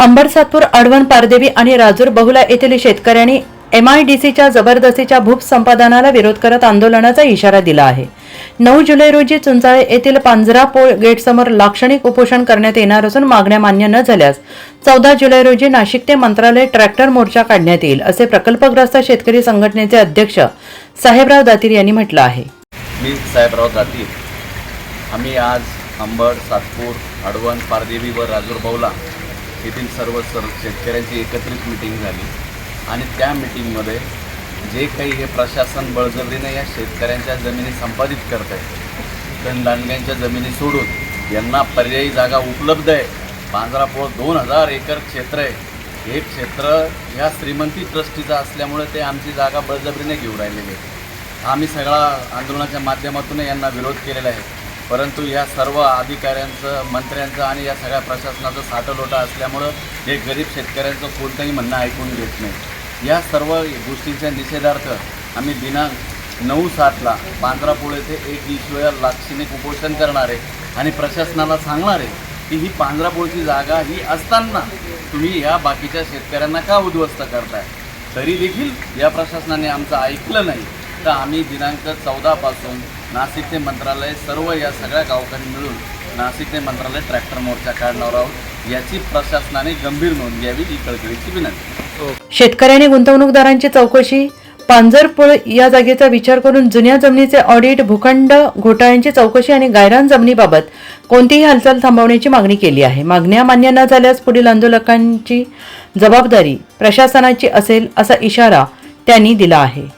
अंबरसातपूर odd one पारदेवी आणि राजूर बहुला येथील शेतकऱ्यांनी एमआयडीसीच्या जबरदस्तीच्या भूप संपादनाला विरोध करत आंदोलनाचा इशारा दिला आहे. नऊ जुलै रोजी चुंचाळे येथील पांजरापोळ गेटसमोर लाक्षणिक उपोषण करण्यात येणार असून मागण्या मान्य न झाल्यास चौदा जुलै रोजी नाशिक ते मंत्रालय ट्रॅक्टर मोर्चा काढण्यात येईल असे प्रकल्पग्रस्त शेतकरी संघटनेचे अध्यक्ष साहेबराव दातीर यांनी म्हटलं आहे. मी साहेबराव दातीर. आम्ही आज अंबड सातपूर अडवण पारदेवी व राजूर बौला येथील सर्व सर शेतकऱ्यांची एकत्रित मिटिंग झाली. आणि त्या मिटिंगमध्ये जे काही हे प्रशासन बळजबरीने या शेतकऱ्यांच्या जमिनी संपादित करत आहे धनदांडग्यांच्या जमिनी सोडून यांना पर्यायी जागा उपलब्ध आहे. पांजरापोळ दोन हजार एकर क्षेत्र आहे. हे क्षेत्र ह्या श्रीमंती ट्रस्टीचं असल्यामुळे ते आमची जागा बळजबरीने घेऊन राहिलेली आहे. आम्ही सगळा आंदोलनाच्या माध्यमातून यांना विरोध केलेला आहे. परंतु या सर्व अधिकाऱ्यांचं मंत्र्यांचं आणि या सगळ्या प्रशासनाचं साठलोटा असल्यामुळं हे गरीब शेतकऱ्यांचं कोणतंही म्हणणं ऐकून घेत नाही. या सर्व गोष्टींच्या निषेधार्थ आम्ही दिनांक नऊ सातला पांढरापूळ येथे एक दिवसीय लाक्षणिक उपोषण करणार आहे आणि प्रशासनाला सांगणार आहे की ही पांढरापूळची जागा ही असताना तुम्ही या बाकीच्या शेतकऱ्यांना का उद्ध्वस्त करताय? तरी देखील या प्रशासनाने आमचं ऐकलं नाही. आता आम्ही दिनांक चौदापासून नाशिक ते मंत्रालय सर्व या सगळ्या गावकरी मिळून नाशिक ते मंत्रालय ट्रॅक्टर मोर्चा काढणार आहोत. याची प्रशासनाने गंभीर नोंद घ्यावी ही कळकळीची विनंती. शेतकऱ्यांनी गुंतवणूकदारांची चौकशी पांजरपूळ या जागेचा विचार करून जुन्या जमिनीचे ऑडिट भूखंड घोटाळ्यांची चौकशी आणि गायरान जमिनीबाबत कोणतीही हालचाल थांबवण्याची मागणी केली आहे. मागण्या मान्य न झाल्यास पुढील आंदोलकांची जबाबदारी प्रशासनाची असेल असा इशारा त्यांनी दिला आहे.